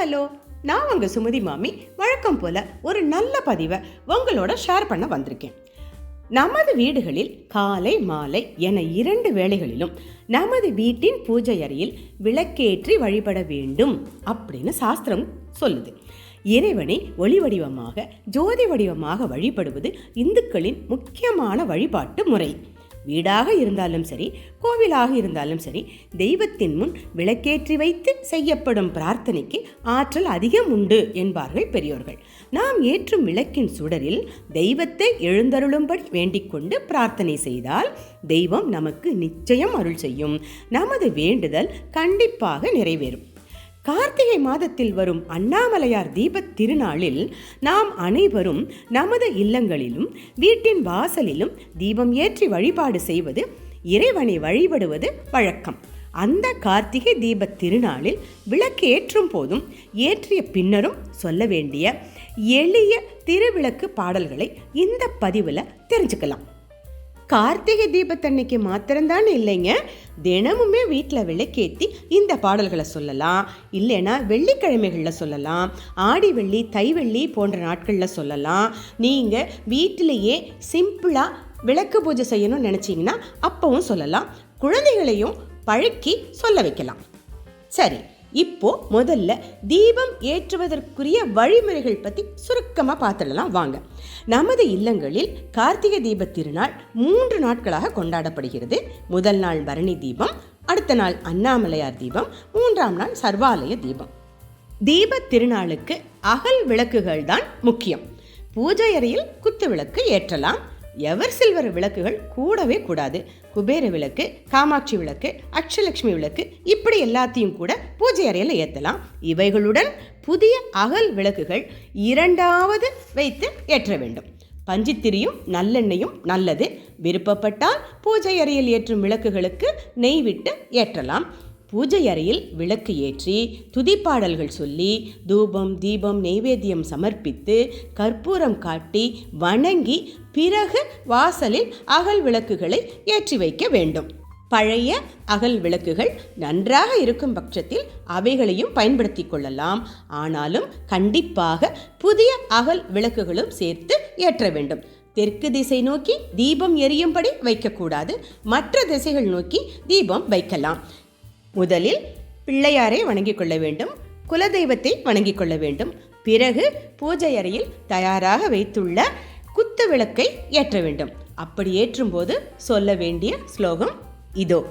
Hello நான் உங்கள் சுமதி மாமி. வழக்கம் போல ஒரு நல்ல பதிவை உங்களோட ஷேர் பண்ண வந்திருக்கேன். நமது வீடுகளில் காலை மாலை என இரண்டு வேளைகளிலும் நமது வீட்டின் பூஜை அறையில் விளக்கேற்றி வழிபட வேண்டும் அப்படின்னு சாஸ்திரம் சொல்லுது. இறைவனை ஒளி வடிவமாக ஜோதி வடிவமாக வழிபடுவது இந்துக்களின் முக்கியமான வழிபாட்டு முறை. வீடாக இருந்தாலும் சரி கோவிலாக இருந்தாலும் சரி தெய்வத்தின் முன் விளக்கேற்றி வைத்து செய்யப்படும் பிரார்த்தனைக்கு ஆற்றல் அதிகம் உண்டு என்பார்கள் பெரியோர்கள். நாம் ஏற்றும் விளக்கின் சுடரில் தெய்வத்தை எழுந்தருளும்படி வேண்டிக்கொண்டு பிரார்த்தனை செய்தால் தெய்வம் நமக்கு நிச்சயம் அருள் செய்யும். நமது வேண்டுதல் கண்டிப்பாக நிறைவேறும். கார்த்திகை மாதத்தில் வரும் அண்ணாமலையார் தீபத் திருநாளில் நாம் அனைவரும் நமது இல்லங்களிலும் வீட்டின் வாசலிலும் தீபம் ஏற்றி வழிபாடு செய்வது இறைவனை வழிபடுவது வழக்கம். அந்த கார்த்திகை தீபத் திருநாளில் விளக்கு ஏற்றும் போதும் ஏற்றிய பின்னரும் சொல்ல வேண்டிய எளிய திருவிளக்கு பாடல்களை இந்த பதிவில் தெரிஞ்சுக்கலாம். கார்த்திகை தீபத்தன்னைக்கு மாத்திரம்தான் இல்லைங்க. தினமுமே வீட்டில் விளக்கேற்றி இந்த பாடல்களை சொல்லலாம். இல்லைன்னா வெள்ளிக்கிழமைகளில் சொல்லலாம். ஆடி வெள்ளி தை வெள்ளி போன்ற நாட்களில் சொல்லலாம். நீங்கள் வீட்டிலேயே சிம்பிளாக விளக்கு பூஜை செய்யணும்னு நினச்சிங்கன்னா அப்பவும் சொல்லலாம். குழந்தைகளையும் பழக்கி சொல்ல வைக்கலாம். சரி இப்போ முதல்ல தீபம் ஏற்றுவதற்குரிய வழிமுறைகள் பற்றி சுருக்கமாக பார்த்துடலாம் வாங்க. நமது இல்லங்களில் கார்த்திகை தீப திருநாள் மூன்று நாட்களாக கொண்டாடப்படுகிறது. முதல் நாள் பரணி தீபம் அடுத்த நாள் அண்ணாமலையார் தீபம் மூன்றாம் நாள் சர்வாலய தீபம். தீப திருநாளுக்கு அகல் விளக்குகள் தான் முக்கியம். பூஜை அறையில் குத்து விளக்கு ஏற்றலாம். எவர் சில்வர் விளக்குகள் கூடவே கூடாது. குபேர விளக்கு காமாட்சி விளக்கு அக்ஷலட்சுமி விளக்கு இப்படி எல்லாத்தையும் கூட பூஜை அறையில் ஏற்றலாம் இவைகளுடன் புதிய அகல் விளக்குகள் இரண்டாவது வைத்து ஏற்ற வேண்டும். பஞ்சித்திரியும் நல்லெண்ணெயும் நல்லது. விருப்பப்பட்டால் பூஜை அறையில் ஏற்றும் விளக்குகளுக்கு நெய் விட்டு ஏற்றலாம். பூஜை அறையில் விளக்கு ஏற்றி துதிப்பாடல்கள் சொல்லி தூபம் தீபம் நெய்வேத்தியம் சமர்ப்பித்து கற்பூரம் காட்டி வணங்கி பிறகு வாசலில் அகல் விளக்குகளை ஏற்றி வைக்க வேண்டும். பழைய அகல் விளக்குகள் நன்றாக இருக்கும் பட்சத்தில் அவைகளையும் பயன்படுத்தி கொள்ளலாம். ஆனாலும் கண்டிப்பாக புதிய அகல் விளக்குகளும் சேர்த்து ஏற்ற வேண்டும். தெற்கு திசை நோக்கி தீபம் எரியும்படி வைக்கக்கூடாது. மற்ற திசைகள் நோக்கி தீபம் வைக்கலாம். முதலில் பிள்ளையாரை வணங்கிக் கொள்ள வேண்டும் குலதெய்வத்தை வணங்கிக் கொள்ள வேண்டும். பிறகு பூஜை அறையில் தயாராக வைத்துள்ள குத்து விளக்கை ஏற்ற வேண்டும். அப்படி ஏற்றும்போது சொல்ல வேண்டிய ஸ்லோகம் இதோ.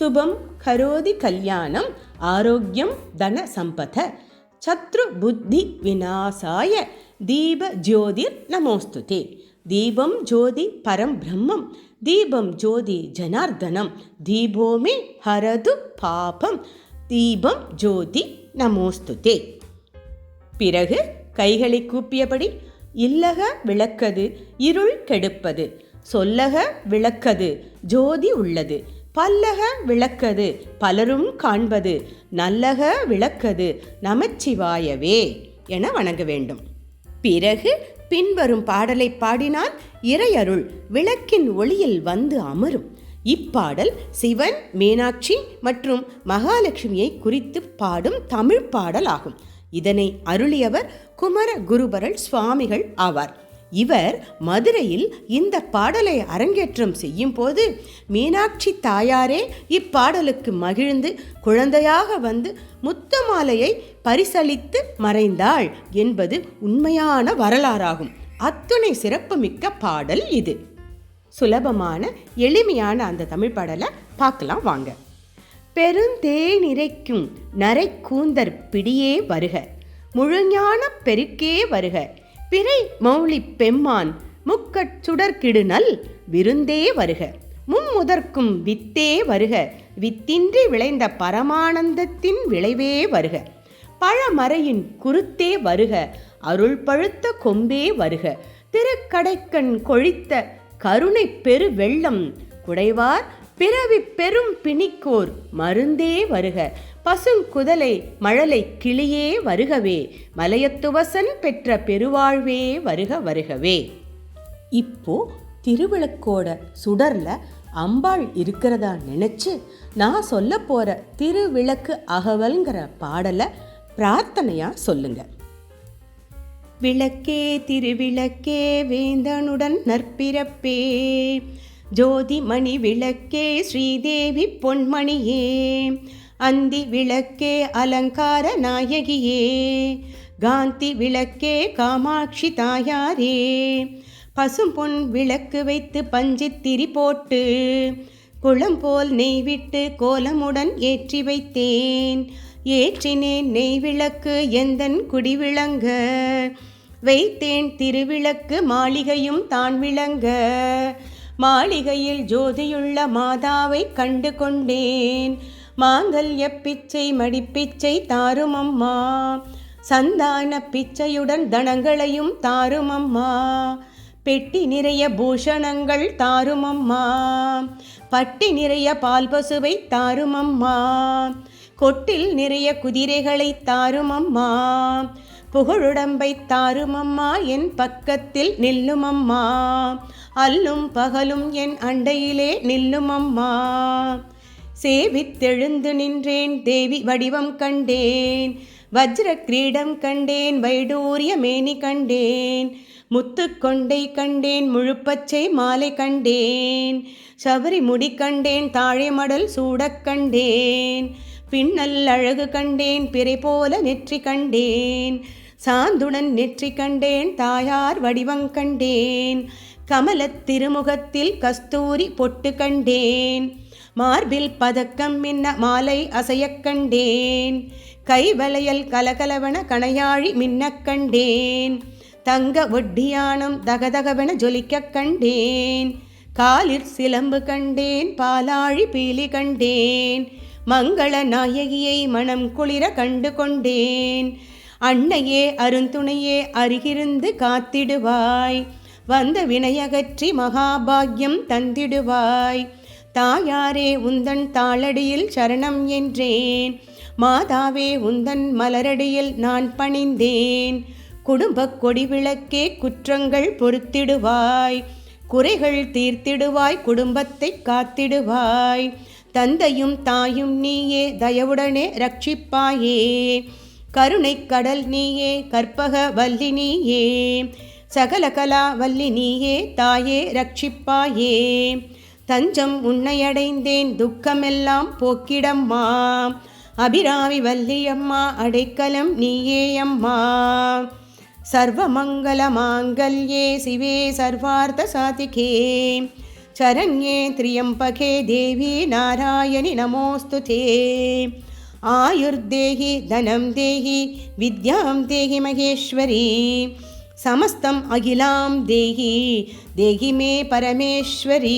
சுபம் கரோதி கல்யாணம் ஆரோக்கியம் தன சம்பத சத்ரு புத்தி விநாசாய தீப ஜோதிர் நமோஸ்துதே. தீபம் ஜோதி பரம் பிரம்மம் தீபம் ஜோதி ஜனார்தனம் தீபோமே ஹரது பாபம் தீபம் ஜோதி நமோஸ்துதே. பிறகு கைகளை கூப்பியபடி இல்லக விளக்கது இருள் கெடுப்பது சொல்லக விளக்கது ஜோதி உள்ளது பல்லக விளக்கது பலரும் காண்பது நல்லக விளக்கது நமச்சிவாயவே என வணங்க வேண்டும். பிறகு பின்வரும் பாடலை பாடினால் இறையருள் விளக்கின் ஒளியில் வந்து அமரும். இப்பாடல் சிவன் மீனாட்சி மற்றும் மகாலட்சுமியை குறித்து பாடும் தமிழ் பாடல் ஆகும் இதனை அருளியவர் குமர குருபரல் சுவாமிகள் ஆவார். இவர் மதுரையில் இந்த பாடலை அரங்கேற்றம் செய்யும் போது மீனாட்சி தாயாரே இப்பாடலுக்கு மகிழ்ந்து குழந்தையாக வந்து முத்தமாலையை பரிசளித்து மறைந்தாள் என்பது உண்மையான வரலாறாகும். அத்துணை சிறப்புமிக்க பாடல் இது. சுலபமான எளிமையான அந்த தமிழ் பாடலை பார்க்கலாம் வாங்க. பெருந்தேனிரைக்கும் நரை கூந்தர் பிடியே வருக முழுஞான பெருக்கே வருக பிறை மௌளி பெம்மான் முக்கட் சுடர்கிடுநல் விருந்தே வருக. மும்முதற்கும் வித்தே வருக. வித்தின்றி விளைந்த பரமானந்தத்தின் விளைவே வருக. பழமறையின் குருத்தே வருக. அருள் பழுத்த கொம்பே வருக. திருக்கடைக்கண் கொழித்த கருணை பெரு வெள்ளம் குடைவார் பிறவி பெரும் பிணிக்கோர் மருந்தே வருக. பசுங்குதலை மழலை கிளியே வருகவே. மலையத்துவசன் பெற்ற பெருவாழ்வே வருக வருகவே. இப்போ திருவிளக்கோட சுடர்ல அம்பாள் இருக்கிறதா நினைச்சு நான் சொல்ல போற திருவிளக்கு அகவல்ங்கிற பாடலை பிரார்த்தனையாக சொல்லுங்கள் விளக்கே திருவிளக்கே வேந்தனுடன் நற்பிறப்பே. ஜோதிமணி விளக்கே ஸ்ரீதேவி பொன்மணியே. அந்தி விளக்கே அலங்கார நாயகியே. காந்தி விளக்கே காமாட்சி தாயாரே. பசும் பொன் விளக்கு வைத்து பஞ்சித்திரி போட்டு குளம் போல் நெய் விட்டு கோலமுடன் ஏற்றி வைத்தேன். ஏற்றினேன் நெய் விளக்கு எந்தன் குடிவிளங்க வைத்தேன் திருவிளக்கு மாளிகையும் தான் விளங்க. மாளிகையில் ஜோதியுள்ள மாதாவை கண்டு கொண்டேன் மாங்கல்ய பிச்சை மடிப்பிச்சை தாரும் அம்மா சந்தான பிச்சையுடன் தனங்களையும் தாரும் அம்மா பெட்டி நிறைய பூஷணங்கள் தாரும் அம்மா பட்டி நிறைய பால் பசுவை தாரும் அம்மா கொட்டில் நிறைய குதிரைகளை தாரும் அம்மா புகழுடம்பை தாரும் அம்மா என் பக்கத்தில் நில்லும் அம்மா அல்லும் பகலும் என் அண்டையிலே நில்லும் அம்மா சேவித்தெழுந்து நின்றேன் தேவி வடிவம் கண்டேன். வஜ்ர கிரீடம் கண்டேன் வைடூரிய மேனி கண்டேன். முத்து கொண்டை கண்டேன் முழுப்பச்சை மாலை கண்டேன். சபரி முடி கண்டேன் தாழை மடல் சூடக் கண்டேன். பின்னல் அழகு கண்டேன் பிறை போல நெற்றி கண்டேன். சாந்துடன் நெற்றி கண்டேன் தாயார் வடிவம் கண்டேன். கமலத் திருமுகத்தில் கஸ்தூரி பொட்டு கண்டேன். மார்பில் பதக்கம் மின்ன மாலை அசையக் கண்டேன். கைவளையல் கலகலவன கணையாழி மின்னக் கண்டேன். தங்க ஒட்டியானம் தகதகவென ஜொலிக்கக் கண்டேன். காலிற் சிலம்பு கண்டேன் பாலாழி பீலி கண்டேன். மங்கள நாயகியை மனம் குளிர கண்டு கொண்டேன் அன்னையே அருந்துணையே அருகிருந்து காத்திடுவாய். வந்த வினையகற்றி மகாபாகியம் தந்திடுவாய். தாயாரே உந்தன் தாளடியில் சரணம் என்றேன். மாதாவே உந்தன் மலரடியில் நான் பணிந்தேன். குடும்பக் கொடி விளக்கே குற்றங்கள் பொறுத்திடுவாய். குறைகள் தீர்த்திடுவாய் குடும்பத்தை காத்திடுவாய். தந்தையும் தாயும் நீயே தயவுடனே ரட்சிப்பாயே. கருணை கடல் நீயே கற்பக வல்லி நீயே. சகல கலா வல்லி நீயே தாயே ரட்சிப்பாயே. தஞ்சம் உன்னையடைந்தேன் துக்கமெல்லாம் போக்கிடம்மா. அபிராமி வல்லியம்மா அடைக்கலம் நீயேயம்மா. சர்வமங்கல மாங்கல்யே சிவே சர்வார்த்த சாதிகே. சரண்யே திரியம்பகே தேவி நாராயணி நமோஸ்து தே. ஆயுர்தேகி தனம் தேகி வித்யாம் தேகி மகேஸ்வரி. சமஸ்தம் அகிலாம் தேகி தேகி மே பரமேஸ்வரி.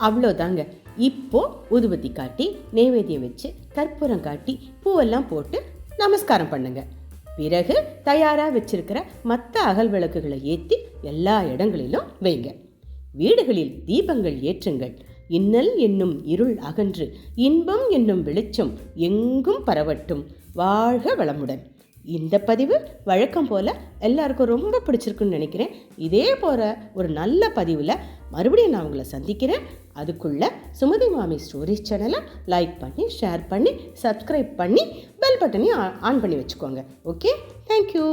அவ்வளோதாங்க. இப்போ உதுபத்தி காட்டி நைவேத்தியம் வச்சு கற்பூரம் காட்டி பூவெல்லாம் போட்டு நமஸ்காரம் பண்ணுங்க. பிறகு தயாராக வச்சிருக்கிற மற்ற அகல் விளக்குகளை ஏற்றி எல்லா இடங்களிலும் வைங்க. வீடுகளில் தீபங்கள் ஏற்றுங்கள். இன்னல் என்னும் இருள் அகன்று இன்பம் என்னும் வெளிச்சம் எங்கும் பரவட்டும். வாழ்க வளமுடன். இந்த பதிவு வழக்கம் போல் எல்லாருக்கும் ரொம்ப பிடிச்சிருக்குன்னு நினைக்கிறேன். இதே போல் ஒரு நல்ல பதிவில் மறுபடியும் நான் உங்களை சந்திக்கிறேன். அதுக்குள்ளே சுமதி மாமி ஸ்டோரிஸ் சேனலை லைக் பண்ணி ஷேர் பண்ணி சப்ஸ்கிரைப் பண்ணி பெல் பட்டனையும் ஆன் பண்ணி வச்சுக்கோங்க. Okay thank you